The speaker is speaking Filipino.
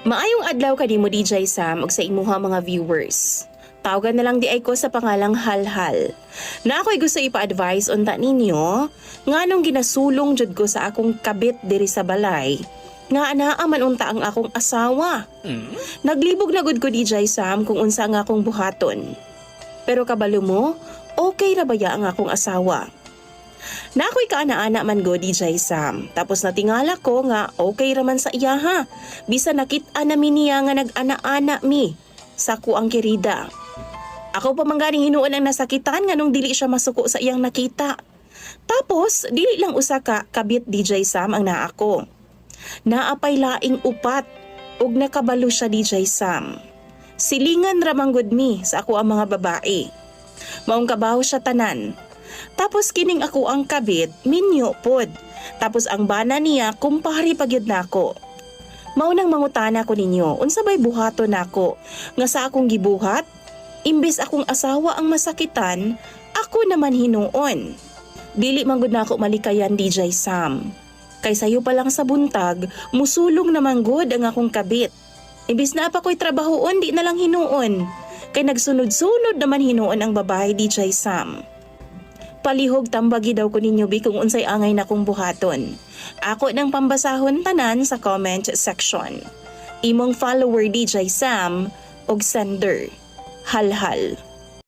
Maayong adlaw kanimo DJ Sam ug sa imuha mga viewers. Tawagan na lang di ay ko sa pangalang Halhal. Na ako'y gusto ipa-advise unta ninyo nganong ginasulong jud ko sa akong kabit diri sa balay. Nga anaa man unta ang akong asawa. Naglibog na gud ko DJ Sam kung unsa ang akong buhaton. Pero kabalo mo, okay ra ba ya ang akong asawa? Na ako'y kaana-ana man go DJ Sam. Tapos natingala ko nga okay raman sa iya ha. Bisa nakita namin niya nga nag-ana-ana mi. Sa ko ang kirida. Ako pa man ganing hinuon ang nasakitan nga nung dili siya masuko sa iyang nakita. Tapos, dili lang usa ka kabit DJ Sam ang naa ko. Naapay laing upat ug nakabalo siya DJ Sam. Silingan ramanggod mi sa ako ang mga babae. Maong kabaho siya tanan. Tapos kining ako ang kabit, minyo pod. Tapos ang bana niya, kumpari pagyud nako. Mao nang mangutana ko ninyo, unsa bay buhato nako? Nga sa akong gibuhat, imbes akong asawa ang masakitan, ako naman hinuon. Dili man gud nako malikayan DJ Sam. Kay sayo pa lang sa buntag, musulong naman gud ang akong kabit. Imbis na pa ko'y trabahoon, di na lang hinuon. Kay nagsunod-sunod naman hinuon ang babae DJ Sam. Palihog tambagi daw ko ninyo bi kung unsay angay na kong buhaton. Ako nang pambasahon tanan sa comment section. Imong follower DJ Sam og sender. Halhal.